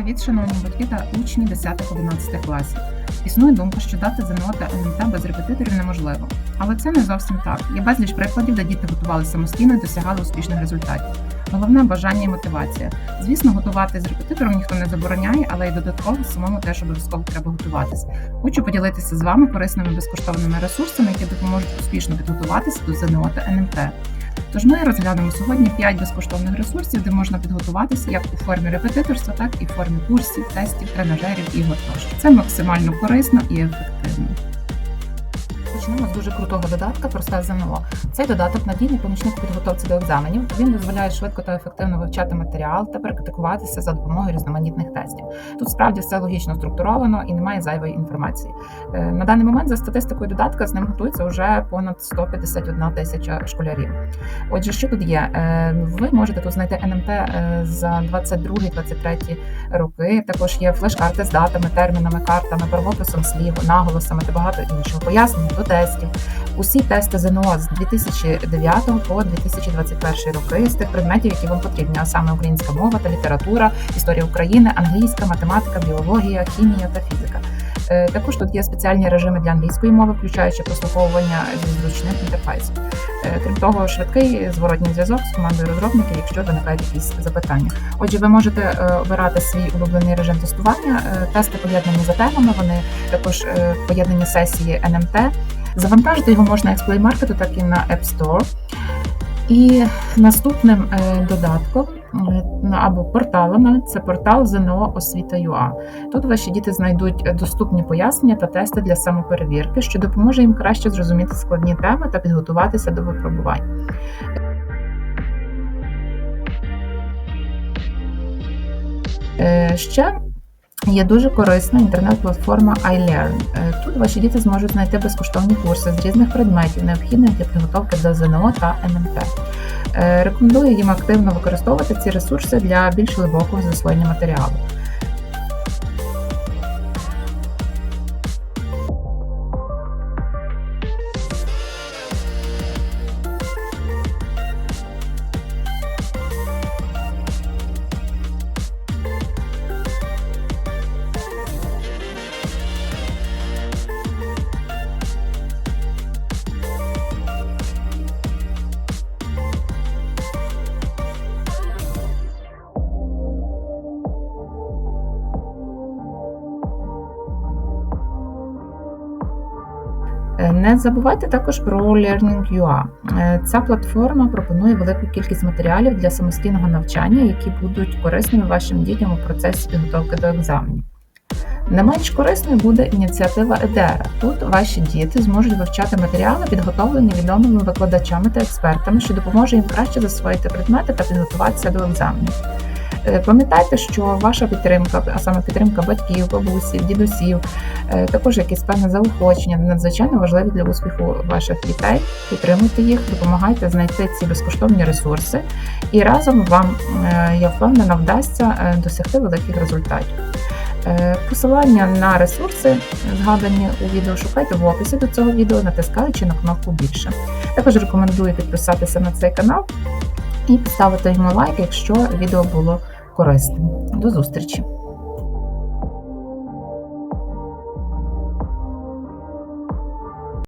Привіт, шановні батьки та учні 10-11 класів. Існує думка, що дати ЗНО та НМТ без репетиторів неможливо. Але це не зовсім так. Є безліч прикладів, де діти готувалися самостійно і досягали успішних результатів. Головне бажання і мотивація. Звісно, готувати з репетитором ніхто не забороняє, але й додатково самому теж обов'язково треба готуватися. Хочу поділитися з вами корисними безкоштовними ресурсами, які допоможуть успішно підготуватися до ЗНО та НМТ. Тож ми розглянемо сьогодні 5 безкоштовних ресурсів, де можна підготуватися як у формі репетиторства, так і в формі курсів, тестів, тренажерів, ігор тощо. Це максимально корисно і ефективно. Почнемо з дуже крутого додатка Просте ЗНО. Цей додаток надійний помічник підготовці до екзаменів. Він дозволяє швидко та ефективно вивчати матеріал та практикуватися за допомогою різноманітних тестів. Тут справді все логічно структуровано і немає зайвої інформації. Е, На даний момент за статистикою додатка з ним готується вже понад 151 тисяча школярів. Отже, що тут є? Е, Ви можете тут знайти НМТ е, за 22-23 роки. Також є флеш-карти з датами, термінами, картами, правописом слів, наголосами та багато іншого. Пояснення до тестів. Усі тести ЗНО з 2009 по 2021 роки з тих предметів, які вам потрібні, а саме українська мова та література, історія України, англійська, математика, біологія, хімія та фізика. Е, Також тут є спеціальні режими для англійської мови, включаючи прослуховування зі зручним інтерфейсом. Е, Крім того, швидкий зворотній зв'язок з командою розробників, якщо виникають якісь запитання. Отже, ви можете е, обирати свій улюблений режим тестування. Тести поєднані за темами, вони також поєднані сесії НМТ. Завантажити його можна як з Play Market, так і на App Store. І наступним е, додатком е, або порталом це портал ЗНО Освіта.ua. Тут ваші діти знайдуть доступні пояснення та тести для самоперевірки, що допоможе їм краще зрозуміти складні теми та підготуватися до випробувань. Е, Ще Є дуже корисна інтернет-платформа iLearn. Е, Тут ваші діти зможуть знайти безкоштовні курси з різних предметів, необхідних для підготовки до ЗНО та НМТ. Е, Рекомендую їм активно використовувати ці ресурси для більш глибокого засвоєння матеріалу. Не забувайте також про Learning.ua. Е, Ця платформа пропонує велику кількість матеріалів для самостійного навчання, які будуть корисними вашим дітям у процесі підготовки до екзаменів. Не менш корисною буде ініціатива Едера. Тут ваші діти зможуть вивчати матеріали, підготовлені відомими викладачами та експертами, що допоможе їм краще засвоїти предмети та підготуватися до екзаменів. Е, Пам'ятайте, що ваша підтримка, а саме підтримка батьків, бабусів, дідусів, е, також якісь певне заохочення, надзвичайно важливі для успіху ваших дітей. Підтримуйте їх, допомагайте знайти ці безкоштовні ресурси, і разом вам, е, я впевнена, вдасться досягти великих результатів. Посилання на ресурси, згадані у відео, шукайте в описі до цього відео, натискаючи на кнопку більше. Також рекомендую підписатися на цей канал і поставити йому лайк, якщо відео було корисним. До зустрічі!